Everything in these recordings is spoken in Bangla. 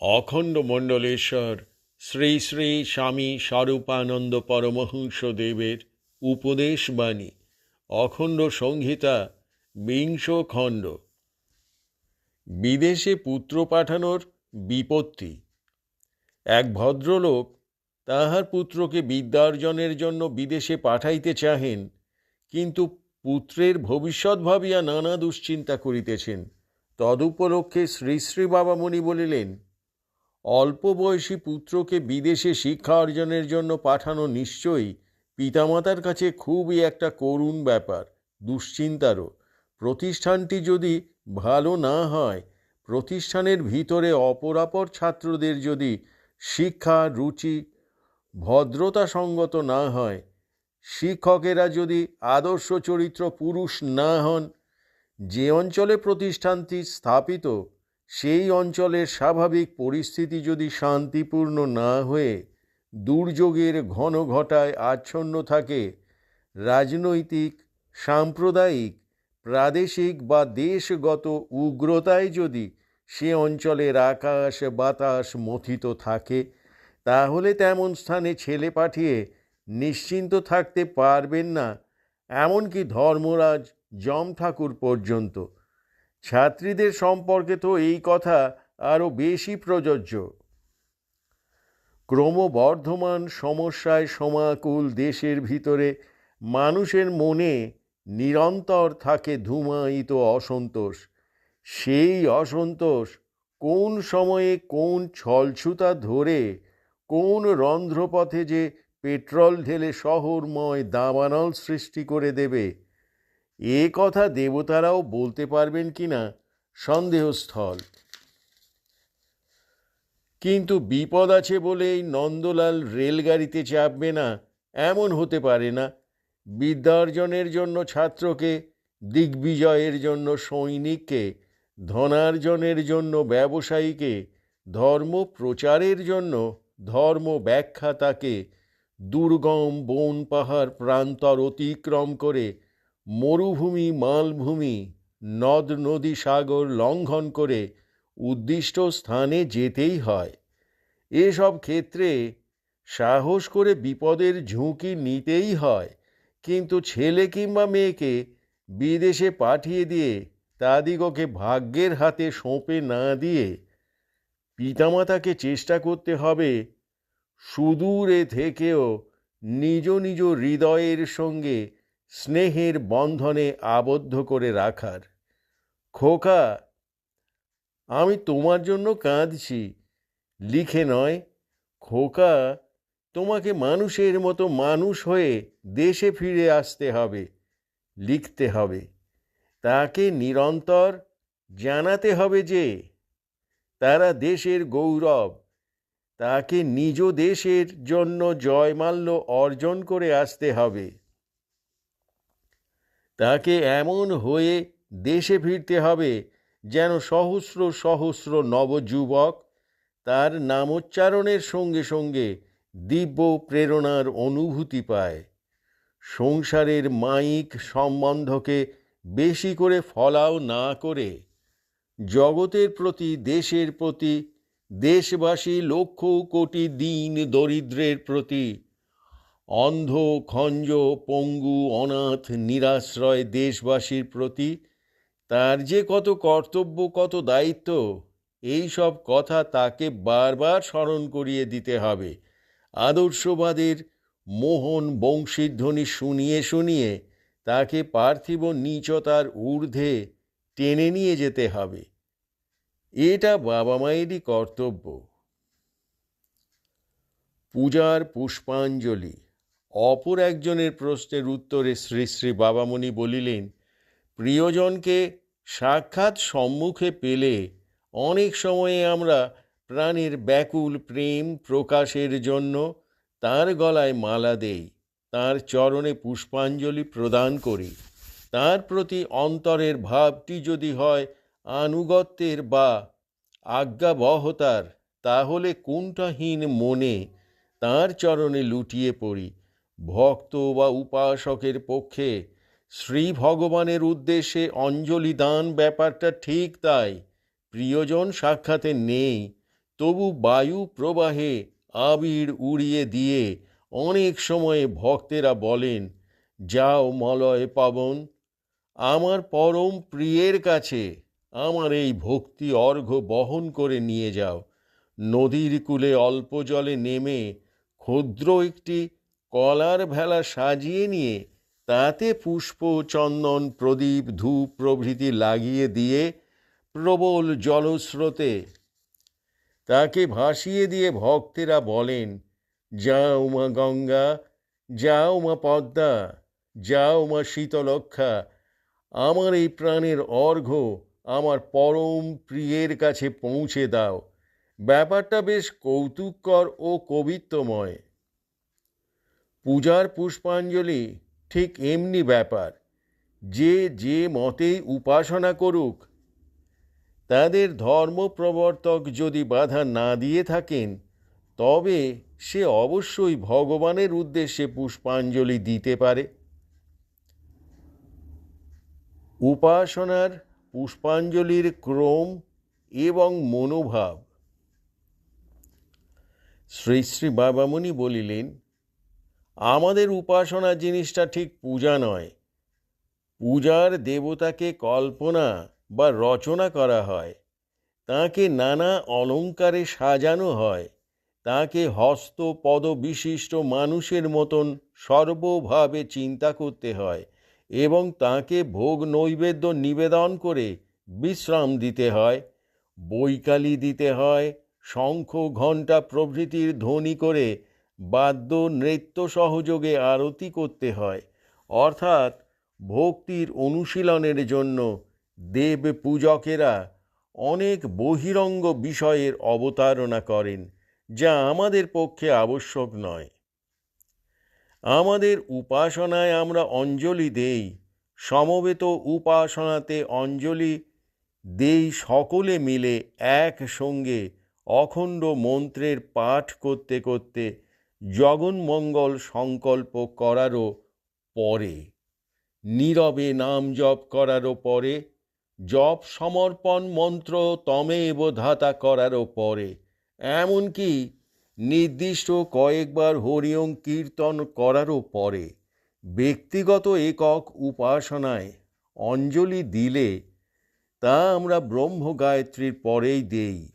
অখণ্ড মণ্ডলেশ্বর, শ্রী শ্রী স্বামী স্বরূপানন্দ পরমহংস দেবের উপদেশবাণী, অখণ্ড সংহিতা, বিংশ খণ্ড। বিদেশে পুত্র পাঠানোর বিপত্তি। এক ভদ্রলোক তাহার পুত্রকে বিদ্যার্জনের জন্য বিদেশে পাঠাইতে চাহেন, কিন্তু পুত্রের ভবিষ্যৎ ভাবিয়া নানা দুশ্চিন্তা করিতেছেন। তদুপলক্ষে শ্রী শ্রী বাবামণি বলিলেন অল্প বয়সী পুত্রকে বিদেশে শিক্ষা অর্জনের জন্য পাঠানো নিশ্চয়ই পিতামাতার কাছে খুবই একটা করুণ ব্যাপার, দুশ্চিন্তারও। প্রতিষ্ঠানটি যদি ভালো না হয়, প্রতিষ্ঠানের ভিতরে অপরাপর ছাত্রদের যদি শিক্ষা, রুচি, ভদ্রতা সঙ্গত না হয়, শিক্ষকেরা যদি আদর্শ চরিত্র পুরুষ না হন, যে অঞ্চলে প্রতিষ্ঠানটি স্থাপিত সেই অঞ্চলের স্বাভাবিক পরিস্থিতি যদি শান্তিপূর্ণ না হয়ে দুর্যোগের ঘন ঘটায় আচ্ছন্ন থাকে, রাজনৈতিক, সাম্প্রদায়িক, প্রাদেশিক বা দেশগত উগ্রতায় যদি সে অঞ্চলের আকাশ বাতাস মথিত থাকে, তাহলে তেমন স্থানে ছেলে পাঠিয়ে নিশ্চিন্ত থাকতে পারবেন না, এমনকি ধর্মরাজ যম ঠাকুর পর্যন্ত। ছাত্রীদের সম্পর্কে তো এই কথা আরও বেশি প্রযোজ্য। ক্রমবর্ধমান সমস্যায় সমাকুল দেশের ভিতরে মানুষের মনে নিরন্তর থাকে ধুমায়িত অসন্তোষ। সেই অসন্তোষ কোন সময়ে কোন ছলছুতা ধরে, কোন রন্ধ্রপথে যে পেট্রোল ঢেলে শহরময় দাবানল সৃষ্টি করে দেবে এ কথা দেবতারাও বলতে পারবেন কি না সন্দেহস্থল কিন্তু বিপদ আছে বলেই নন্দলাল রেলগাড়িতে চাপবে না, এমন হতে পারে না। বিদ্যার্জনের জন্য ছাত্রকে, দিগ্বিজয়ের জন্য সৈনিককে, ধনার্জনের জন্য ব্যবসায়ীকে, ধর্ম প্রচারের জন্য, ধর্ম ব্যাখ্যাতাকে, দুর্গম বন পাহাড় প্রান্তর অতিক্রম করে মরুভূমি, মালভূমি, নদ নদী সাগর লঙ্ঘন করে উদ্দিষ্ট স্থানে যেতেই হয়। এসব ক্ষেত্রে সাহস করে বিপদের ঝুঁকি নিতেই হয়, কিন্তু ছেলে কিংবা মেয়েকে বিদেশে পাঠিয়ে দিয়ে তাদিগকে ভাগ্যের হাতে সঁপে না দিয়ে পিতামাতাকে চেষ্টা করতে হবে, সুদূরে থেকেও নিজ নিজ হৃদয়ের সঙ্গে স্নেহের বন্ধনে আবদ্ধ করে রাখার। খোকা, আমি তোমার জন্য কাঁদছি। লিখে নয়, খোকা, তোমাকে মানুষের মতো মানুষ হয়ে দেশে ফিরে আসতে হবে, লিখতে হবে। তাকে নিরন্তর জানাতে হবে যে, তারা দেশের গৌরব, তাকে নিজ দেশের জন্য জয়মাল্য অর্জন করে আসতে হবে। তাকে এমন হয়ে দেশে ফিরতে হবে যেন সহস্র সহস্র নবযুবক তার নামোচ্চারণের সঙ্গে সঙ্গে দিব্য প্রেরণার অনুভূতি পায়। সংসারের মাইক সম্বন্ধকে বেশি করে ফলাও না করে জগতের প্রতি, দেশের প্রতি, দেশবাসী লক্ষ কোটি দিন দরিদ্রের প্রতি অন্ধ, খঞ্জ, পঙ্গু, অনাথ, নিরাশ্রয় দেশবাসীর প্রতি তার যে কত কর্তব্য, কত দায়িত্ব, এই সব কথা তাকে বারবার স্মরণ করিয়ে দিতে হবে। আদর্শবাদের মোহন বংশীধ্বনি শুনিয়ে শুনিয়ে তাকে পার্থিব নিচতার ঊর্ধ্বে টেনে নিয়ে যেতে হবে। এটা বাবা মায়েরই কর্তব্য। পূজার পুষ্পাঞ্জলি। অপর একজনের প্রশ্নের উত্তরে শ্রী শ্রী বাবামণি বলিলেন, প্রিয়জনকে সাক্ষাৎ সম্মুখে পেলে অনেক সময়ে আমরা প্রাণের ব্যাকুল প্রেম প্রকাশের জন্য তার গলায় মালা দেই, তার চরণে পুষ্পাঞ্জলি প্রদান করি। তার প্রতি অন্তরের ভাবটি যদি হয় আনুগত্যের বা আজ্ঞাবহতার, তাহলে কোনটাহীন মনে তার চরণে লুটিয়ে পড়ি। ভক্ত বা উপাসকের পক্ষে শ্রী ভগবানের উদ্দেশ্যে অঞ্জলি দান ব্যাপারটা ঠিক তাই। প্রিয়জন সাক্ষাতে নেই, তবু বায়ু প্রবাহে আবির উড়িয়ে দিয়ে অনেক সময়ে ভক্তেরা বলেন, যাও মলয় পাবন, আমার পরম প্রিয়ের কাছে আমার এই ভক্তি অর্ঘ্য বহন করে নিয়ে যাও। নদীর কূলে অল্প জলে নেমে ক্ষুদ্র একটি কলার ভেলা সাজিয়ে নিয়ে তাতে পুষ্প, চন্দন, প্রদীপ, ধূপ প্রভৃতি লাগিয়ে দিয়ে প্রবল জলস্রোতে তাকে ভাসিয়ে দিয়ে ভক্তেরা বলেন, যাও মা গঙ্গা, যাও মা পদ্মা, যাও মা শীতলক্ষা আমার এই প্রাণের অর্ঘ্য আমার পরম প্রিয়ের কাছে পৌঁছে দাও। ব্যাপারটা বেশ কৌতুককর ও কবিত্বময়। পূজার পুষ্পাঞ্জলি ঠিক এমনি ব্যাপার। যে যে মতেই উপাসনা করুক, তাদের ধর্মপ্রবর্তক যদি বাধা না দিয়ে থাকেন, তবে সে অবশ্যই ভগবানের উদ্দেশ্যে পুষ্পাঞ্জলি দিতে পারে। উপাসনার পুষ্পাঞ্জলির ক্রম এবং মনোভাব। শ্রী শ্রী বাবামণি বলিলেন আমাদের উপাসনা জিনিসটা ঠিক পূজা নয়। পূজার দেবতাকে কল্পনা বা রচনা করা হয়। তাকে নানা অলঙ্কারে সাজানো হয়। তাকে হস্ত, পদ বিশিষ্ট মানুষের মতন সর্বভাবে চিন্তা করতে হয় এবং তাকে ভোগ নৈবেদ্য নিবেদন করে বিশ্রাম দিতে হয়, বৈকালি দিতে হয়, শঙ্খ ঘণ্টা প্রভৃতির ধ্বনি করে বাদ্য নৃত্য সহযোগে আরতি করতে হয়। অর্থাৎ ভক্তির অনুশীলনের জন্য দেব পূজকেরা অনেক বহিরঙ্গ বিষয়ের অবতারণা করেন, যা আমাদের পক্ষে আবশ্যক নয়। আমাদের উপাসনায় আমরা অঞ্জলি দেই, সমবেত উপাসনাতে অঞ্জলি দেই সকলে মিলে একসঙ্গে অখণ্ড মন্ত্রের পাঠ করতে করতে জগন্মঙ্গল সংকল্প করারও পরে, নীরবে নাম জপ করারও পরে, জপ সমর্পণ মন্ত্র তমেব ধাতা করারও পরে, এমনকি নির্দিষ্ট কয়েকবার হরিওম কীর্তন করারও পরে, ব্যক্তিগত একক উপাসনায় অঞ্জলি দিলে তা আমরা ব্রহ্ম গায়ত্রীর পরেই দেই।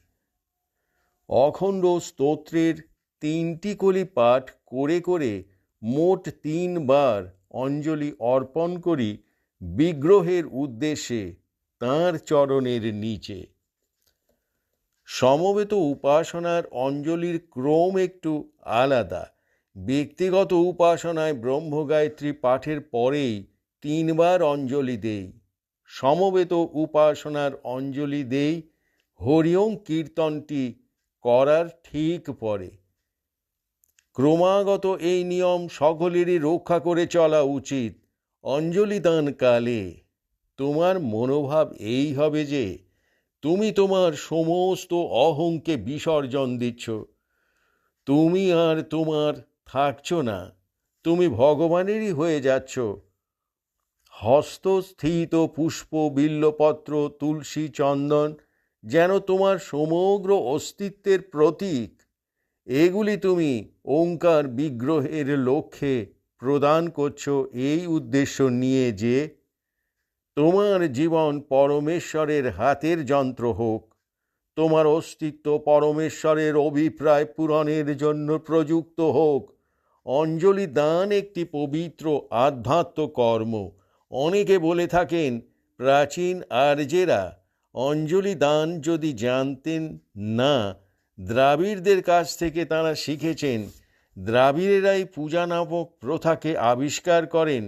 অখণ্ড স্তোত্রের তিনটি কলি পাঠ করে করে মোট তিনবার অঞ্জলি অর্পণ করি বিগ্রহের উদ্দেশ্যে তাঁর চরণের নিচে। সমবেত উপাসনার অঞ্জলির ক্রম একটু আলাদা। ব্যক্তিগত উপাসনায় ব্রহ্মগায়ত্রী পাঠের পরেই তিনবার অঞ্জলি দেই। সমবেত উপাসনার অঞ্জলি দেই, হরিওম কীর্তনটি করার ঠিক পরে। ক্রমাগত এই নিয়ম সকলেরই রক্ষা করে চলা উচিত। অঞ্জলি দান কালে। তোমার মনোভাব এই হবে যে, তুমি তোমার সমস্ত অহংকে বিসর্জন দিচ্ছ। তুমি আর তোমার থাকছ না, তুমি ভগবানেরই হয়ে যাচ্ছ। হস্তস্থিত পুষ্প বিল্লপত্র, তুলসী চন্দন যেন তোমার সমগ্র অস্তিত্বের প্রতীক। এগুলি তুমি ওঙ্কার বিগ্রহের লক্ষ্যে প্রদান করছ এই উদ্দেশ্য নিয়ে যে তোমার জীবন পরমেশ্বরের হাতের যন্ত্র হোক। তোমার অস্তিত্ব পরমেশ্বরের অভিপ্রায় পূরণের জন্য প্রযুক্ত হোক। অঞ্জলি দান একটি পবিত্র আধ্যাত্ম কর্ম। অনেকে বলে থাকেন, প্রাচীন আর্যেরা অঞ্জলি দান যদি জানতেন না দ্রাবিড়দের কাছ থেকে তারা শিখেছেন, দ্রাবিড়েরাই পূজা নামক প্রথাকে আবিষ্কার করেন,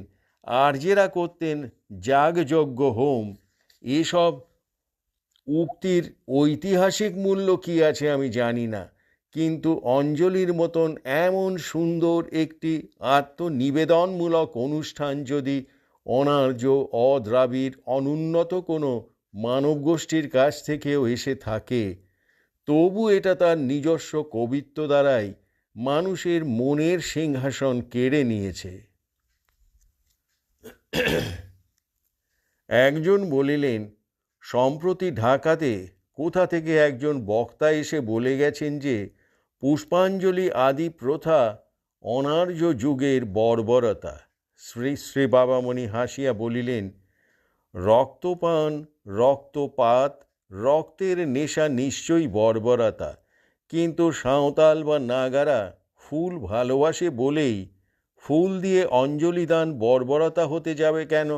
আর্যেরা করতেন যাগযজ্ঞ হোম। এসব উক্তির ঐতিহাসিক মূল্য কি আছে আমি জানি না, কিন্তু অঞ্জলির মতন এমন সুন্দর একটি আত্মনিবেদনমূলক অনুষ্ঠান যদি অনার্য, অদ্রাবিড়, অনুন্নত কোনো মানবগোষ্ঠীর কাছ থেকেও এসে থাকে তবু এটা তার নিজস্ব কবিত্ব দ্বারাই মানুষের মনের সিংহাসন কেড়ে নিয়েছে। একজন বলিলেন, সম্প্রতি ঢাকাতে কোথা থেকে একজন বক্তা এসে বলে গেছেন যে, পুষ্পাঞ্জলি আদি প্রথা অনার্য যুগের বর্বরতা। শ্রী শ্রী বাবামণি হাসিয়া বলিলেন, রক্তপান, রক্তপাত রক্তের নেশা নিশ্চয়ই বর্বরতা, কিন্তু সাঁওতাল বা নাগারা ফুল ভালোবাসে বলেই ফুল দিয়ে অঞ্জলি দান বর্বরতা হতে যাবে কেন?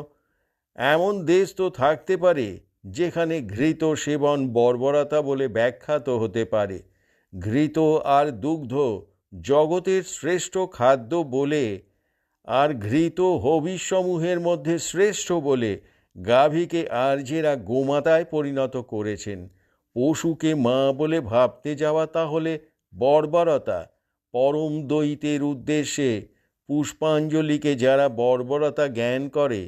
এমন দেশ তো থাকতে পারে যেখানে ঘৃত সেবন বর্বরতা বলে ব্যাখ্যাত হতে পারে। ঘৃত আর দুগ্ধ জগতের শ্রেষ্ঠ খাদ্য বলে, আর ঘৃত হবিসমূহের মধ্যে শ্রেষ্ঠ বলে গাভীকে আর্যেরা গোমাতায় পরিণত করেছেন। পশুকে মা বলে ভাবতে যাওয়া তাহলে বর্বরতা। পরম দৈতের উদ্দেশ্যে পুষ্পাঞ্জলিকে যারা বর্বরতা জ্ঞান করে,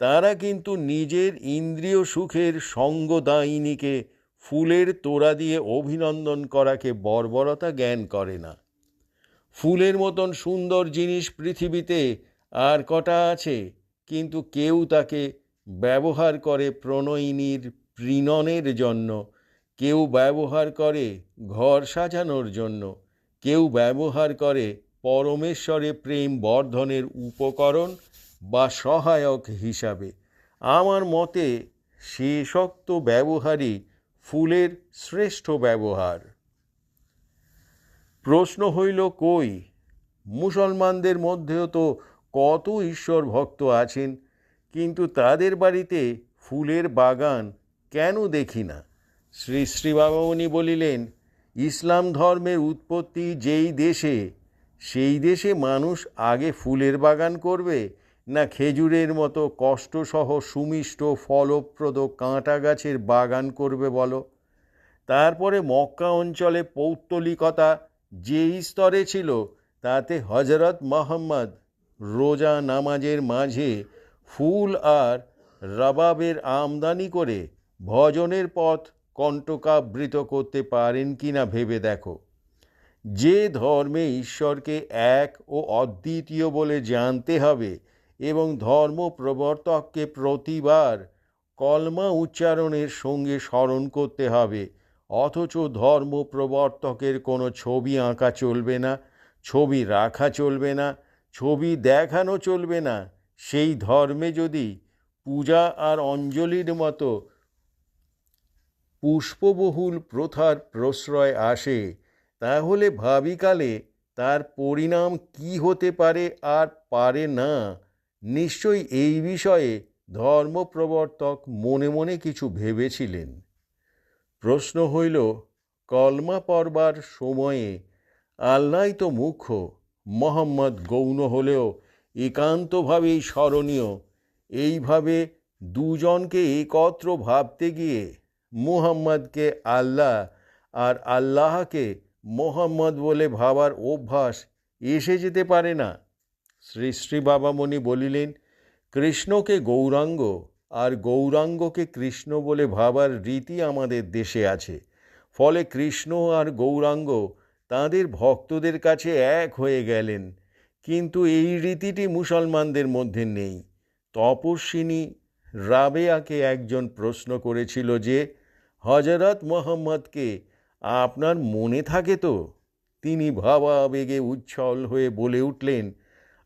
তারা কিন্তু নিজের ইন্দ্রিয় সুখের সঙ্গদায়িনীকে ফুলের তোড়া দিয়ে অভিনন্দন করাকে বর্বরতা জ্ঞান করে না। ফুলের মতন সুন্দর জিনিস পৃথিবীতে আর কটা আছে, কিন্তু কেউ তাকে ব্যবহার করে প্রণয়িনীর প্রীণনের জন্য। কেউ ব্যবহার করে ঘর সাজানোর জন্য। কেউ ব্যবহার করে পরমেশ্বরে প্রেম বর্ধনের উপকরণ বা সহায়ক হিসাবে। আমার মতে শেষোক্ত ব্যবহারই ফুলের শ্রেষ্ঠ ব্যবহার। প্রশ্ন হইল, কই? মুসলমানদের মধ্যেও তো কত ঈশ্বর ভক্ত আছেন? কিন্তু তাদের বাড়িতে ফুলের বাগান কেন দেখি না? শ্রী শ্রীবাবামণি বলিলেন, ইসলাম ধর্মের উৎপত্তি যেই দেশে, সেই দেশে মানুষ আগে ফুলের বাগান করবে না খেজুরের মতো কষ্টসহ সুমিষ্ট ফলপ্রদ কাঁটা গাছের বাগান করবে বলো? তারপরে মক্কা অঞ্চলে পৌত্তলিকতা যে স্তরে ছিল, তাতে হজরত মোহাম্মদ রোজা নামাজের মাঝে ফুল আর রবাবের আমদানি করে ভজনের পথ কণ্টকাবৃত করতে পারেন কি না ভেবে দেখো। যে ধর্মে ঈশ্বরকে এক ও অদ্বিতীয় বলে জানতে হবে এবং ধর্ম প্রবর্তককে প্রতিবার কলমা উচ্চারণের সঙ্গে স্মরণ করতে হবে, অথচ ধর্ম প্রবর্তকের কোনো ছবি আঁকা চলবে না, ছবি রাখা চলবে না, ছবি দেখানো চলবে না। সেই ধর্মে যদি পূজা আর অঞ্জলির মতো পুষ্পবহুল প্রথার প্রশ্রয় আসে, তাহলে ভাবিকালে তার পরিণাম কি হতে পারে আর পারে না? নিশ্চয়ই এই বিষয়ে ধর্মপ্রবর্তক মনে মনে কিছু ভেবেছিলেন। প্রশ্ন হইল, কলমা পড়বার সময়ে আল্লাহ তো মুখ্য, মোহাম্মদ গৌণ হলেও একান্তভাবেই স্মরণীয়। এইভাবে দুজনকে একত্র ভাবতে গিয়ে মুহাম্মদকে আল্লাহ আর আল্লাহকে মোহাম্মদ বলে ভাবার অভ্যাস এসে যেতে পারে না। শ্রী শ্রী বাবামণি বলিলেন, কৃষ্ণকে গৌরাঙ্গ আর গৌরাঙ্গকে কৃষ্ণ বলে ভাবার রীতি আমাদের দেশে আছে। ফলে কৃষ্ণ আর গৌরাঙ্গ তাদের ভক্তদের কাছে এক হয়ে গেলেন। কিন্তু এই রীতিটি মুসলমানদের মধ্যে নেই। তপস্বিনী রাবেয়াকে একজন প্রশ্ন করেছিল যে হজরত মোহাম্মদকে আপনার মনে থাকে তো? তিনি ভাবা আবেগে উচ্ছল হয়ে বলে উঠলেন,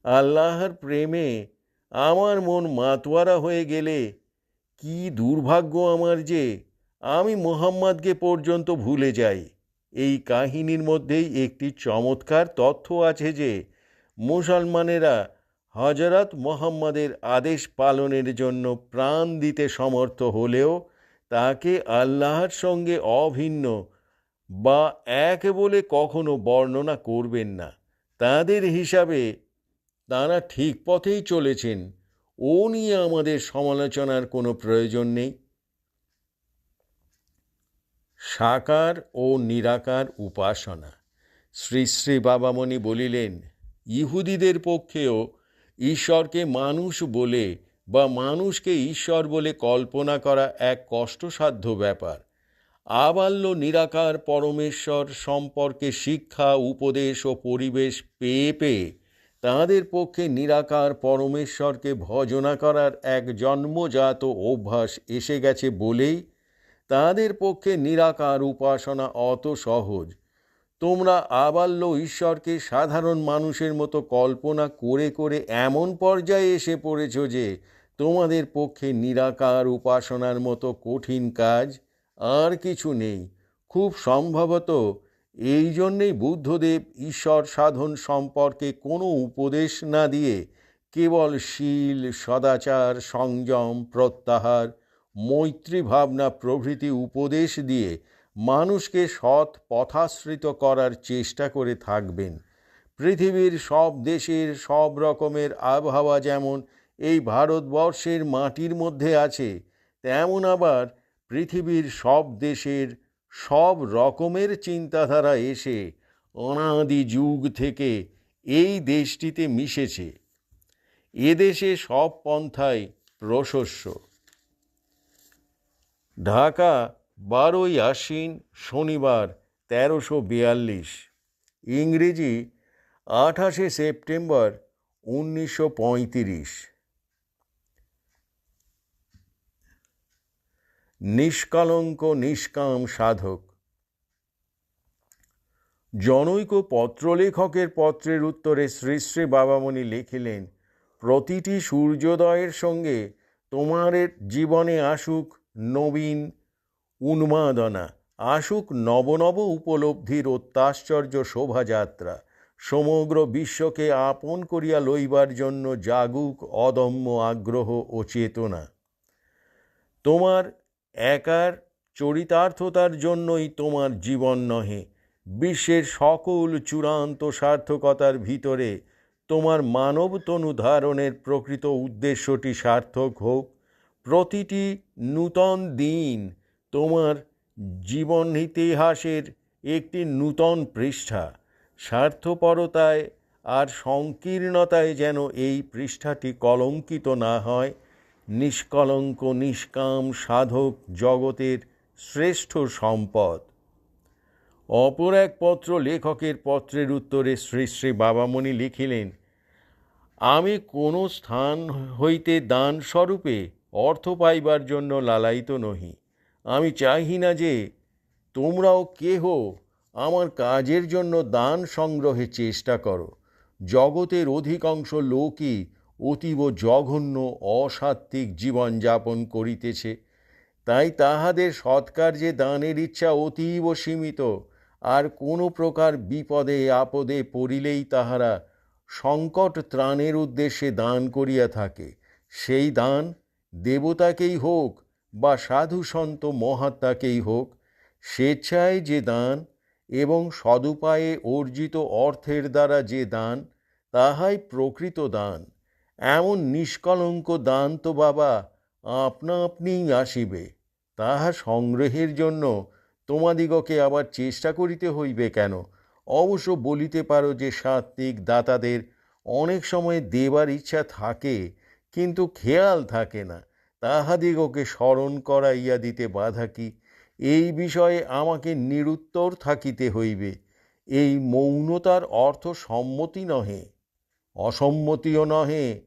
আল্লাহর প্রেমে আমার মন মাতোয়ারা হয়ে গেলে কি দুর্ভাগ্য আমার যে আমি মোহাম্মদকে পর্যন্ত ভুলে যাই। এই কাহিনীর মধ্যেই একটি চমৎকার তথ্য আছে যে মুসলমানেরা হজরত মোহাম্মদের আদেশ পালনের জন্য প্রাণ দিতে সমর্থ হলেও তাকে আল্লাহর সঙ্গে অভিন্ন বা এক বলে কখনো বর্ণনা করবেন না। তাদের হিসাবে তারা ঠিক পথেই চলেছেন। ও নিয়ে আমাদের সমালোচনার কোনো প্রয়োজন নেই। সাকার ও নিরাকার উপাসনা। শ্রী শ্রী বাবামণি বলিলেন ইহুদিদের পক্ষেও ঈশ্বরকে মানুষ বলে বা মানুষকে ঈশ্বর বলে কল্পনা করা এক কষ্টসাধ্য ব্যাপার। আবাল্য নিরাকার পরমেশ্বর সম্পর্কে শিক্ষা, উপদেশ ও পরিবেশ পেয়ে পেয়ে তাঁদের পক্ষে নিরাকার পরমেশ্বরকে ভজনা করার এক জন্মজাত অভ্যাস এসে গেছে বলেই তাদের পক্ষে নিরাকার উপাসনা অত সহজ। তোমরা আবাল্য ঈশ্বরকে সাধারণ মানুষের মতো কল্পনা করে করে এমন পর্যায়ে এসে পড়েছ যে তোমাদের পক্ষে নিরাকার উপাসনার মতো কঠিন কাজ আর কিছু নেই। খুব সম্ভবত এই জন্যেই বুদ্ধদেব ঈশ্বর সাধন সম্পর্কে কোনো উপদেশ না দিয়ে কেবল শীল, সদাচার, সংযম, প্রত্যাহার, মৈত্রী ভাবনা প্রভৃতি উপদেশ দিয়ে মানুষকে সৎ পথাশ্রিত করার চেষ্টা করে থাকবেন। পৃথিবীর সব দেশের সব রকমের আবহাওয়া যেমন এই ভারতবর্ষের মাটির মধ্যে আছে, তেমন আবার পৃথিবীর সব দেশের সব রকমের চিন্তাধারা এসে অনাদি যুগ থেকে এই দেশটিতে মিশেছে। এদেশে সব পন্থাই প্রশস্য। ঢাকা বারোই আশ্বিন শনিবার, তেরোশো বিয়াল্লিশ। ইংরেজি, আঠাশে সেপ্টেম্বর, উনিশশো পঁয়ত্রিশ। নিষ্কলঙ্ক নিষ্কাম সাধক। জনৈক পত্রলেখকের পত্রের উত্তরে শ্রী শ্রী বাবামণি লিখিলেন, প্রতিটি সূর্যোদয়ের সঙ্গে তোমার জীবনে আসুক নবীন উন্মাদনা আসুক নবনব উপলব্ধির অত্যাশ্চর্য শোভাযাত্রা। সমগ্র বিশ্বকে আপন করিয়া লইবার জন্য জাগুক অদম্য আগ্রহ ও চেতনা। তোমার একার চরিতার্থতার জন্যই তোমার জীবন নহে। বিশ্বের সকল চূড়ান্ত সার্থকতার ভিতরে তোমার মানব তনু ধারণের প্রকৃত উদ্দেশ্যটি সার্থক হোক। প্রতিটি নূতন দিন তোমার জীবন ইতিহাসের একটি নূতন পৃষ্ঠা, স্বার্থপরতায় আর সংকীর্ণতায় যেন এই পৃষ্ঠাটি কলঙ্কিত না হয়, নিষ্কলঙ্ক নিষ্কাম সাধক জগতের শ্রেষ্ঠ সম্পদ। অপর এক পত্র লেখকের পত্রের উত্তরে শ্রী শ্রী বাবামণি লিখিলেন, আমি কোনো স্থান হইতে দান স্বরূপে অর্থ পাইবার জন্য লালায়িত নহি। আমি চাহি না যে তোমরাও কেহ আমার কাজের জন্য দান সংগ্রহে চেষ্টা করো। জগতের অধিকাংশ লোকই অতীব জঘন্য, অসাত্ত্বিক জীবনযাপন করিতেছে। তাই তাহাদের সৎকার্যে দানের ইচ্ছা অতীব সীমিত। আর কোনো প্রকার বিপদে, আপদে পড়িলেই তাহারা সংকট ত্রাণের উদ্দেশ্যে দান করিয়া থাকে। সেই দান দেবতাকেই হোক বা সাধু সন্ত মহাত্মাকেই হোক, স্বেচ্ছায় যে দান এবং সদুপায়ে অর্জিত অর্থের দ্বারা যে দান, তাহাই প্রকৃত দান। এমন নিষ্কলঙ্ক দান তো বাবা, আপনা আপনিই আসিবে। তাহা সংগ্রহের জন্য তোমাদিগকে আবার চেষ্টা করিতে হইবে কেন? অবশ্য বলিতে পারো যে সাত্ত্বিক দাতাদের অনেক সময় দেবার ইচ্ছা থাকে, কিন্তু খেয়াল থাকে না। তাহাদিগকে স্মরণ করাইয়া দিতে বাধা কি? এই বিষয়ে আমাকে নিরুত্তর থাকিতে হইবে। এই মৌনতার অর্থ সম্মতি নহে। অসম্মতিও নহে।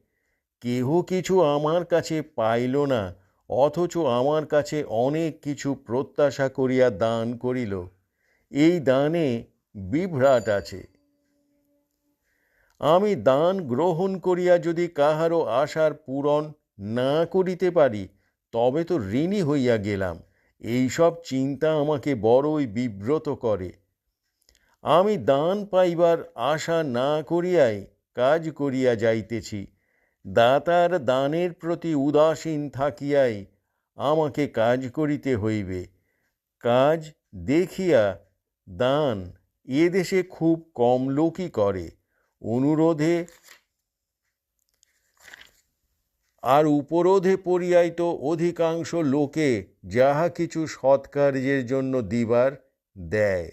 কেহ কিছু আমার কাছে পাইল না, অথচ আমার কাছে অনেক কিছু প্রত্যাশা করিয়া দান করিল। এই দানে বিভ্রাট আছে। আমি দান গ্রহণ করিয়া যদি কাহারও আশার পূরণ না করিতে পারি, তবে তো ঋণী হইয়া গেলাম। এইসব চিন্তা আমাকে বড়ই বিব্রত করে। আমি দান পাইবার আশা না করিয়াই কাজ করিয়া যাইতেছি। দাতার দানের প্রতি উদাসীন থাকিয়াই আমাকে কাজ করিতে হইবে। কাজ দেখিয়া দান এদেশে খুব কম লোকই করে। অনুরোধে আর উপরোধে পড়িয়াই তো অধিকাংশ লোকে যাহা কিছু সৎকার্যের জন্য দিবার দেয়,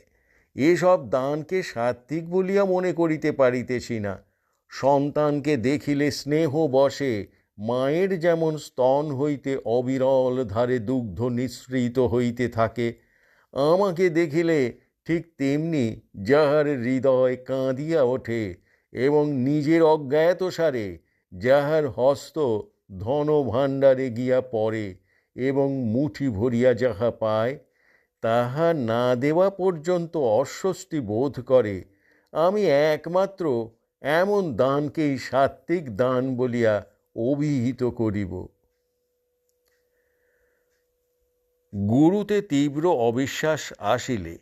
এসব দানকে সাত্ত্বিক বলিয়া মনে করিতে পারিতেছি না। সন্তানকে দেখিলে স্নেহ বসে, মায়ের যেমন স্তন হইতে অবিরল ধারে দুগ্ধ নিঃসৃত হইতে থাকে, আমাকে দেখিলে ঠিক তেমনি যাহার হৃদয় কাঁদিয়া ওঠে এবং নিজের অজ্ঞাতসারে যাহার হস্ত ধন ভাণ্ডারে গিয়া পড়ে এবং মুঠি ভরিয়া যাহা পায়, তাহা না দেওয়া পর্যন্ত অস্বস্তি বোধ করে। আমি একমাত্র এমন দানকেই সাত্ত্বিক দান বলিয়া অভিহিত করিব। গুরুতে তীব্র অবিশ্বাস আসিলে।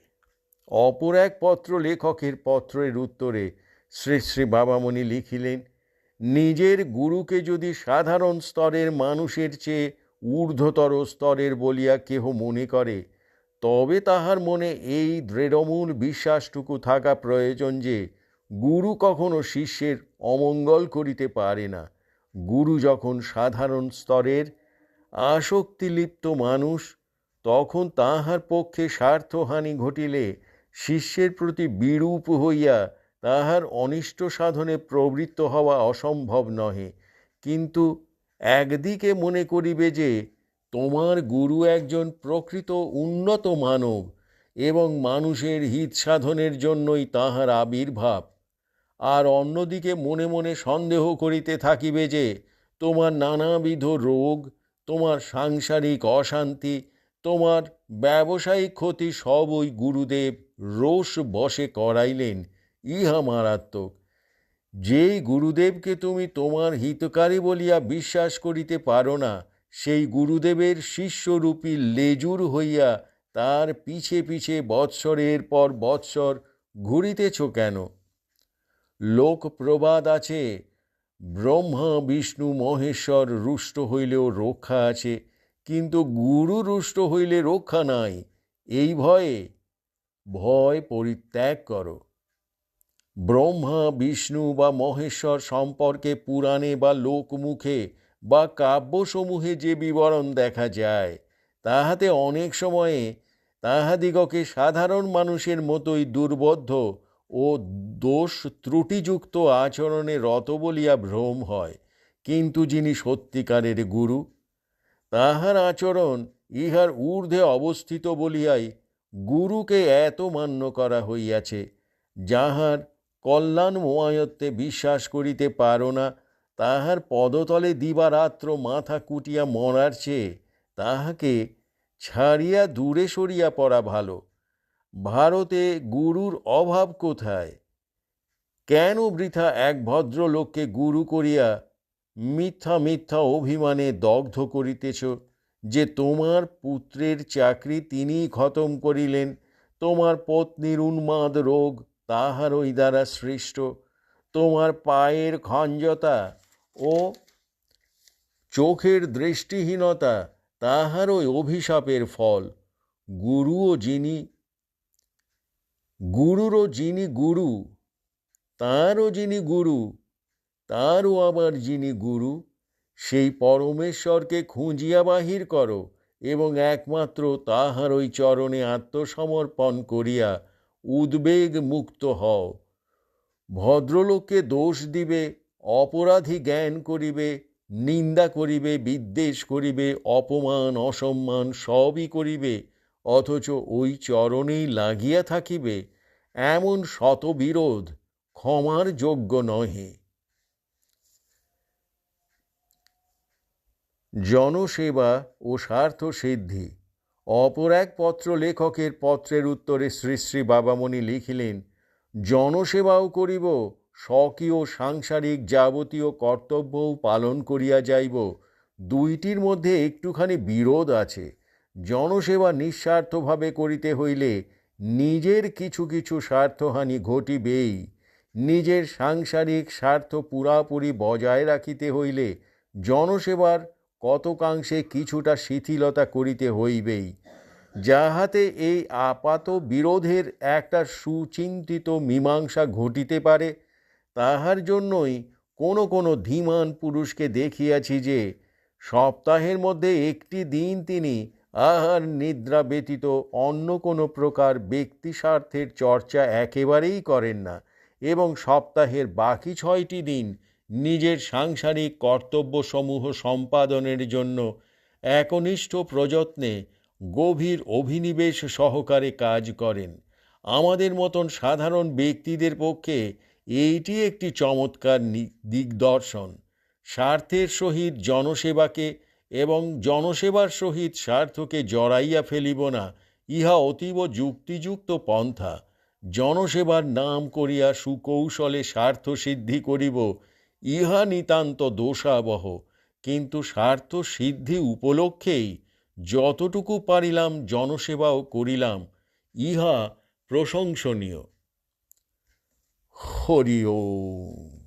অপর এক পত্র লেখকের পত্রের উত্তরে শ্রী শ্রী বাবামণি লিখিলেন নিজের গুরুকে যদি সাধারণ স্তরের মানুষের চেয়ে ঊর্ধ্বতর স্তরের বলিয়া কেহ মনে করে, তবে তাহার মনে এই দৃঢ়মূল বিশ্বাসটুকু থাকা প্রয়োজন যে, গুরু কখনো শিষ্যের অমঙ্গল করিতে পারে না। গুরু যখন সাধারণ স্তরের আসক্তিলিপ্ত মানুষ, তখন তাহার পক্ষে স্বার্থহানি ঘটিলে শিষ্যের প্রতি বিরূপ হইয়া তাহার অনিষ্ট সাধনে প্রবৃত্ত হওয়া অসম্ভব নহে। কিন্তু একদিকে মনে করিবে যে, তোমার গুরু একজন প্রকৃত উন্নত মানব এবং মানুষের হিত সাধনের জন্যই তাহার আবির্ভাব। আর অন্যদিকে মনে মনে সন্দেহ করিতে থাকিবে যে, তোমার নানাবিধ রোগ, তোমার সাংসারিক অশান্তি, তোমার ব্যবসায়িক ক্ষতি সবই গুরুদেব রোষ বসে করাইলেন। ইহা মারাত্মক। যেই গুরুদেবকে তুমি তোমার হিতকারী বলিয়া বিশ্বাস করিতে পারো না, সেই গুরুদেবের শিষ্যরূপী লেজুর হইয়া তার পিছে পিছে বৎসরের পর বৎসর ঘুরিতেছ কেন? লোক প্রবাদ আছে, ব্রহ্মা, বিষ্ণু, মহেশ্বর রুষ্ট হইলেও রক্ষা আছে, কিন্তু গুরু রুষ্ট হইলে রক্ষা নাই, এই ভয়ে ভয় পরিত্যাগ করো। ব্রহ্মা, বিষ্ণু বা মহেশ্বর সম্পর্কে পুরাণে বা লোকমুখে বা কাব্যসমূহে যে বিবরণ দেখা যায়, তাহাতে অনেক সময়ে তাহাদিগকে সাধারণ মানুষের মতোই দুর্বোধ্য ও দোষ ত্রুটিযুক্ত আচরণে রত বলিয়া ভ্রম হয়। কিন্তু যিনি সত্যিকারের গুরু, তাহার আচরণ ইহার ঊর্ধ্বে অবস্থিত বলিয়াই গুরুকে এত মান্য করা হইয়াছে, যাহার কল্যাণ মোয়ায়ত্তে বিশ্বাস করিতে পারো না। তাহার পদতলে দিবারাত্র মাথা কুটিয়া মরার চেয়ে তাহাকে ছাড়িয়া দূরে সরিয়া পড়া ভালো। ভারতে গুরুর অভাব কোথায়? কেন বৃথা এক ভদ্রলোককে গুরু করিয়া মিথ্যা মিথ্যা অভিমানে দগ্ধ করিতেছ যে তোমার পুত্রের চাকরি তিনিই খতম করিলেন, তোমার পত্নীর উন্মাদ রোগ তাহারই দ্বারা সৃষ্ট। তোমার পায়ের খঞ্জতা ও চোখের দৃষ্টিহীনতা তাহারই অভিশাপের ফল। গুরুও যিনি, গুরুরও যিনি গুরু, তাঁরও যিনি গুরু, তারও আবার যিনি গুরু, সেই পরমেশ্বরকে খুঁজিয়া বাহির করো এবং একমাত্র তাহার ওই চরণে আত্মসমর্পণ করিয়া উদ্বেগ মুক্ত হও। ভদ্রলোককে দোষ দিবে, অপরাধী জ্ঞান করিবে, নিন্দা করিবে, বিদ্বেষ করিবে, অপমান, অসম্মান সবই করিবে, অথচ ওই চরণেই লাগিয়া থাকিবে, এমন শতবিরোধ ক্ষমার যোগ্য নহে। জনসেবা ও স্বার্থ সিদ্ধি অপর এক পত্র লেখকের পত্রের উত্তরে শ্রী শ্রী বাবামণি লিখিলেন, জনসেবাও করিব স্বকীয় সাংসারিক যাবতীয় কর্তব্যও পালন করিয়া যাইব। দুইটির মধ্যে একটুখানি বিরোধ আছে। জনসেবা নিঃস্বার্থভাবে করিতে হইলে নিজের কিছু কিছু স্বার্থহানি ঘটিবেই। নিজের সাংসারিক স্বার্থ পুরাপুরি বজায় রাখিতে হইলে জনসেবার কতকাংশে কিছুটা শিথিলতা করিতে হইবেই। যাহাতে এই আপাত বিরোধের একটা সুচিন্তিত মীমাংসা ঘটিতে পারে, তাহার জন্যই কোনো কোনো ধীমান পুরুষকে দেখিয়াছি যে, সপ্তাহের মধ্যে একটি দিন তিনি আহার নিদ্রা ব্যতীত অন্য কোনো প্রকার ব্যক্তি স্বার্থের চর্চা একেবারেই করেন না এবং সপ্তাহের বাকি ছয়টি দিন নিজের সাংসারিক কর্তব্যসমূহ সম্পাদনের জন্য একনিষ্ঠ প্রযত্নে গভীর অভিনিবেশ সহকারে কাজ করেন। আমাদের মতন সাধারণ ব্যক্তিদের পক্ষে এইটি একটি চমৎকার দিগদর্শন। স্বার্থের সহিত জনসেবাকে এবং জনসেবার সহিত স্বার্থকে জড়াইয়া ফেলিব না, ইহা অতীব যুক্তিযুক্ত পন্থা। জনসেবার নাম করিয়া সুকৌশলে স্বার্থ সিদ্ধি করিব ইহা নিতান্ত দোষাবহ, কিন্তু স্বার্থ সিদ্ধি উপলক্ষেই যতটুকু পারিলাম জনসেবাও করিলাম, ইহা প্রশংসনীয়। হরি ওম।